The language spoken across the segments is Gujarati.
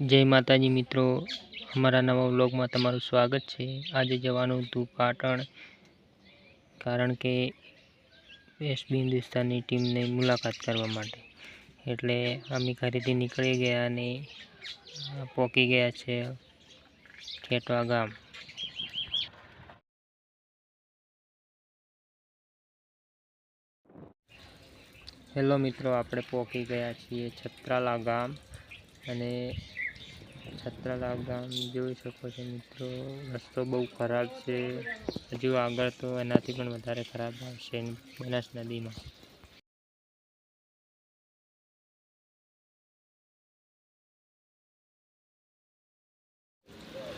જય માતાજી મિત્રો, અમારા નવા વ્લોગમાં તમારું સ્વાગત છે. આજે જવાનું હતું પાટણ, કારણ કે વેસ્ટ હિન્દુસ્તાનની ટીમને મુલાકાત કરવા માટે. એટલે અમે ઘરેથી નીકળી ગયા અને પહોંચી ગયા છે ખેટવા ગામ. હેલો મિત્રો, આપણે પહોંચી ગયા છીએ છત્રાલા ગામ અને છત્રાલા ગામ જોઈ શકો છો મિત્રો. રસ્તો બહુ ખરાબ છે. હજુ આગળ તો એનાથી પણ વધારે ખરાબ આવશે બનાસ નદીમાં.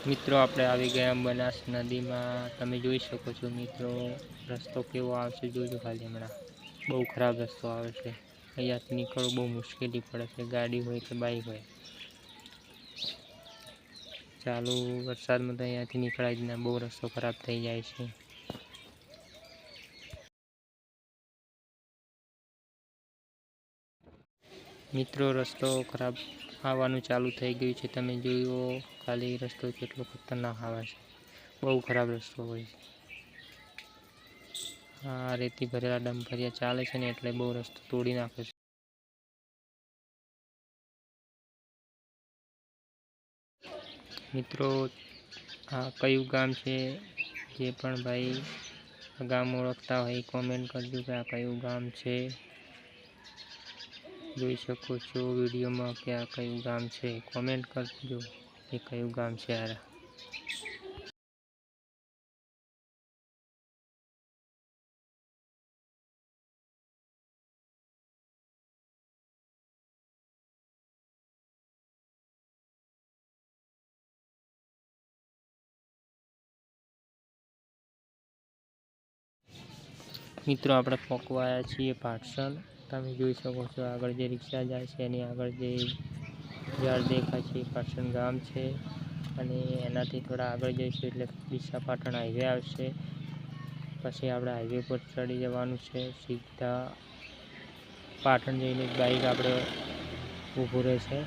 મિત્રો, આપણે આવી ગયા બનાસ નદીમાં. તમે જોઈ શકો છો મિત્રો, રસ્તો કેવો આવશે જોજો ખાલી હમણાં. બહુ ખરાબ રસ્તો આવે છે. અહીંયાથી નીકળવું બહુ મુશ્કેલી પડે છે. ગાડી હોય કે બાઈક હોય. ચાલુ વરસાદમાં તો અહીંયાથી નીકળાય જ ના, બહુ રસ્તો ખરાબ થઈ જાય છે. મિત્રો, રસ્તો ખરાબ આવવાનું ચાલુ થઈ ગયું છે. તમે જોયું ખાલી રસ્તો કેટલો ખતરનાક આવે છે. બહુ ખરાબ રસ્તો હોય છે. આ રેતી ભરેલા ડમ્પરિયા ચાલે છે ને, એટલે બહુ રસ્તો તોડી નાખે છે. મિત્રો, આ કયું ગામ છે? જે પણ ભાઈ આ ગામ ઓળખતા હોય કોમેન્ટ કરજો કે આ કયું ગામ છે. જોઈ શકો છો વિડીયોમાં કે આ કયું ગામ છે. કોમેન્ટ કરજો કે કયું ગામ છે આ. મિત્રો, આપણે પકવાયા છીએ પાર્સલ. તમે જોઈ શકો છો આગળ જે રિક્ષા જાય છે, એની આગળ જે ઝાડ દેખાય છે પાટણ ગામ છે. અને એનાથી થોડા આગળ જઈશું એટલે ડીસા પાટણ હાઈવે આવશે. પછી આપણે હાઈવે પર ચડી જવાનું છે. સીધા પાટણ જઈને બાઈક આપણે ઊભું રહેશે.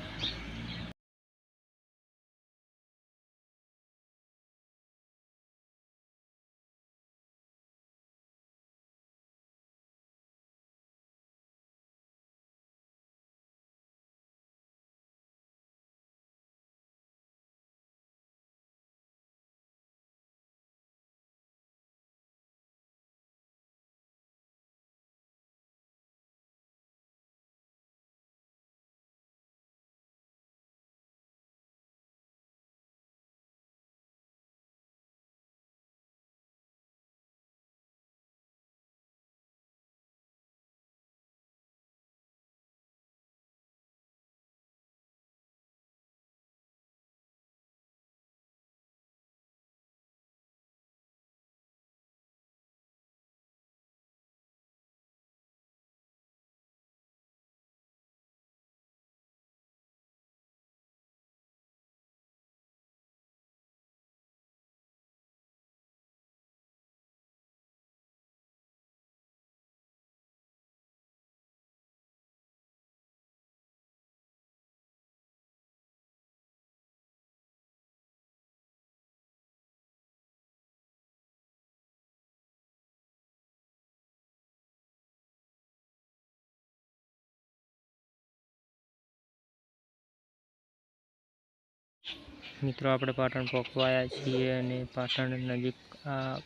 મિત્રો, આપણે પાટણ પહોંચવાયા છીએ અને પાટણ નજીક આ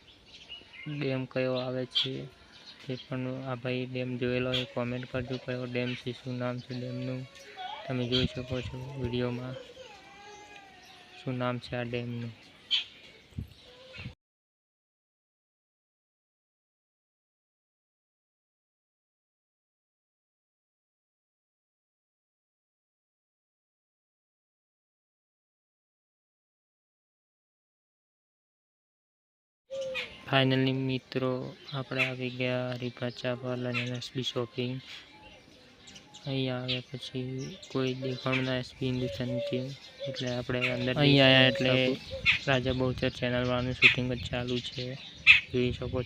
ડેમ કયો આવે છે તે પણ આ ભાઈ ડેમ જોયેલો હોય કોમેન્ટ કરજો કયો ડેમ છે, શું નામ છે ડેમનું. તમે જોઈ શકો છો વિડીયોમાં શું નામ છે આ ડેમનું. ફાઇનલી મિત્રો આપણે આવી ગયા હરીફા ચા પાર્લર અને એસબી શોપિંગ અહીંયા આવ્યા પછી કોઈ દેખાણું ના એસબી હિન્દુસ્તાની એટલે આપણે અંદર અહીંયા એટલે રાજા બહુચર ચેનલવાળાનું શૂટિંગ જ ચાલુ છે. જોઈ શકો છો.